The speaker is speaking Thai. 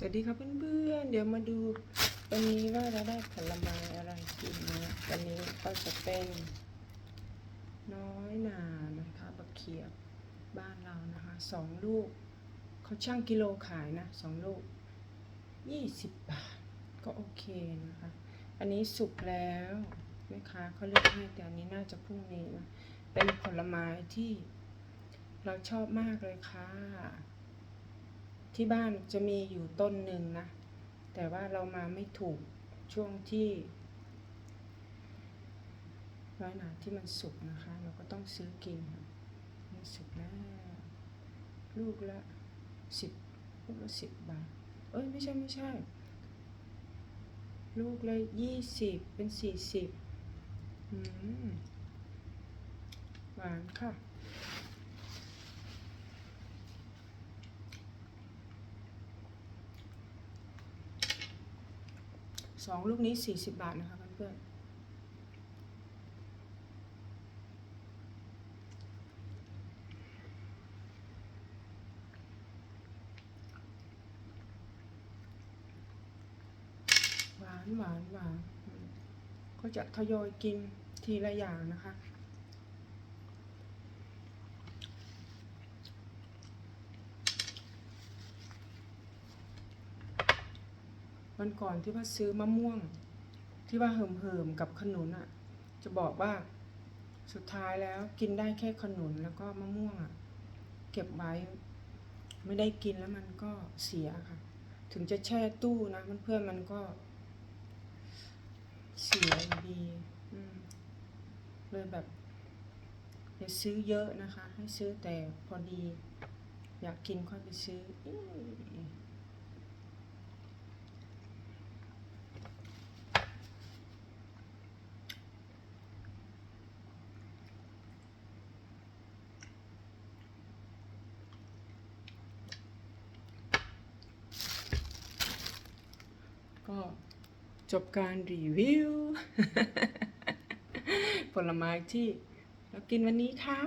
สวัสดีครับเพื่อนๆ เดี๋ยวมาดูวันนี้ว่าเราได้ผลไม้อะไรกินนะวันนี้ก็จะเป็น น้อยหนานะคะบักเขียบบ้านเรานะคะสองลูกเขาช่างกิโลขายนะสองลูกยี่สิบบาท ก็โอเคนะคะ อันนี้สุกแล้วแม่ค้าเขาเลือกให้แต่อันนี้น่าจะพรุ่งนี้นะเป็นผลไม้ที่เราชอบมากเลยค่ะ ที่บ้านจะมีอยู่ต้นหนึ่งนะ แต่ว่าเรามาไม่ถูกช่วงที่ร้อยหนาที่มันสุกนะคะ เราก็ต้องซื้อกินค่ะมันสุกแล้วลูกละสิบลูกละสิบบาท เอ้ยไม่ใช่ไม่ใช่ ลูกละยี่สิบเป็นสี่สิบอืมหวานค่ะ สองลูกนี้สี่สิบบาทนะคะเพื่อนหวานหวานหวานก็จะทยอยกินทีละอย่างนะคะ วันก่อนที่ว่าซื้อมะม่วง ที่ว่าเหิมๆกับขนุนอะ จะบอกว่าสุดท้ายแล้วกินได้แค่ขนุนแล้วก็มะม่วงอะ เก็บไว้ ไม่ได้กินแล้วมันก็เสียค่ะ ถึงจะแช่ตู้นะเพื่อนๆมันก็ เสียดีเลยแบบอย่าซื้อเยอะนะคะ ให้ซื้อแต่พอดี อยากกินค่อยไปซื้อ ก็จบการรีวิว ผลไม้ที่เรากินวันนี้ค่ะ